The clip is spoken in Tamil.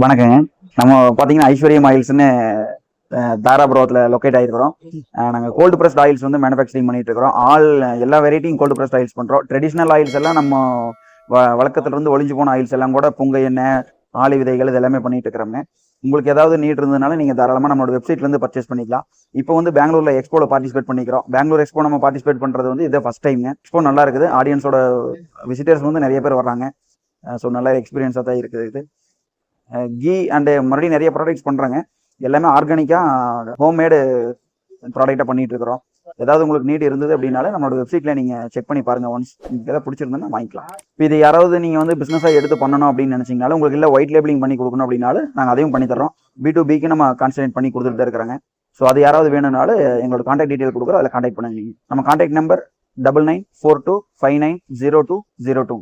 வணக்கங்க. நம்ம பார்த்தீங்கன்னா ஐஸ்வர்யம் ஆயில்ஸ்னு தாராபுரத்தில் லொக்கேட் ஆகிருக்கிறோம் நாங்கள் கோல்டு ப்ரெஸ்ட் ஆயில்ஸ் வந்து மேனுஃபேக்சரிங் பண்ணிட்டு இருக்கிறோம். ஆல் எல்லா வெரைட்டியும் கோல்டு ப்ரெஸ்ட் ஆயில்ஸ் பண்ணுறோம் ட்ரெடிஷ்னல் ஆயில்ஸ் எல்லாம் நம்ம வ- வழக்கத்துல இருந்து ஒளிஞ்சு போன ஆயில்ஸ் எல்லாம் கூட புங்க எண்ணெய் ஆளி விதைகள் இது எல்லாமே பண்ணிட்டு இருக்கிறோங்க உங்களுக்கு ஏதாவது நீட் இருந்ததுனால நீங்கள் தாராளமாக நம்மளோட வெப்சைட்ல இருந்து பர்ச்சேஸ் பண்ணிக்கலாம். இப்போ வந்து பெங்களூர்ல எக்ஸ்போல பார்ட்டிசிபேட் பண்ணிக்கிறோம். பெங்களூர் எக்ஸ்போ நம்ம பார்ட்டிசிபேட் பண்ணுறது வந்து இதே ஃபர்ஸ்ட் டைம்ங்க எக்ஸ்போ நல்லா இருக்குது. ஆடியன்ஸோட விசிட்டர்ஸ் வந்து நிறைய பேர் வர்றாங்க. ஸோ நல்ல எக்ஸ்பீரியன்ஸாக தான் இருக்குது இது. கீ அண்டு மறுபடியும் நிறைய ப்ராடக்ட்ஸ் பண்ணுறாங்க எல்லாமே ஆர்கானிக்காக ஹோம்மேடு ப்ராடக்டாக பண்ணிட்டு இருக்கிறோம். ஏதாவது உங்களுக்கு நீட் இருந்தது அப்படின்னாலே நம்மளோட வெப்சைட்டில் நீங்கள் செக் பண்ணி பாருங்க. ஒன்ஸ் உங்களுக்கு எதாவது பிடிச்சிருந்தா வாங்கிக்கலாம். இப்போ இது யாராவது நீங்கள் வந்து பிஸ்னஸாக எடுத்து பண்ணணும் அப்படின்னு நினைச்சீங்கனாலும் உங்களுக்கு இல்லை ஒயிட் லேபிளிங் பண்ணி கொடுக்கணும் அப்படின்னாலும் நாங்கள் அதையும் பண்ணி தர்றோம். பி டு பிக்கு நம்ம கான்சன்ட்ரேட் பண்ணி கொடுத்துட்டு தான் இருக்கிறாங்க. ஸோ அது யாராவது வேணும்னாலும் எங்களோட கான்டாக்ட் டீட்டெயில் கொடுக்குறோம். அதில் கான்டாக்ட் பண்ணுங்க. நம்ம contact number double nine four two five nine zero two zero two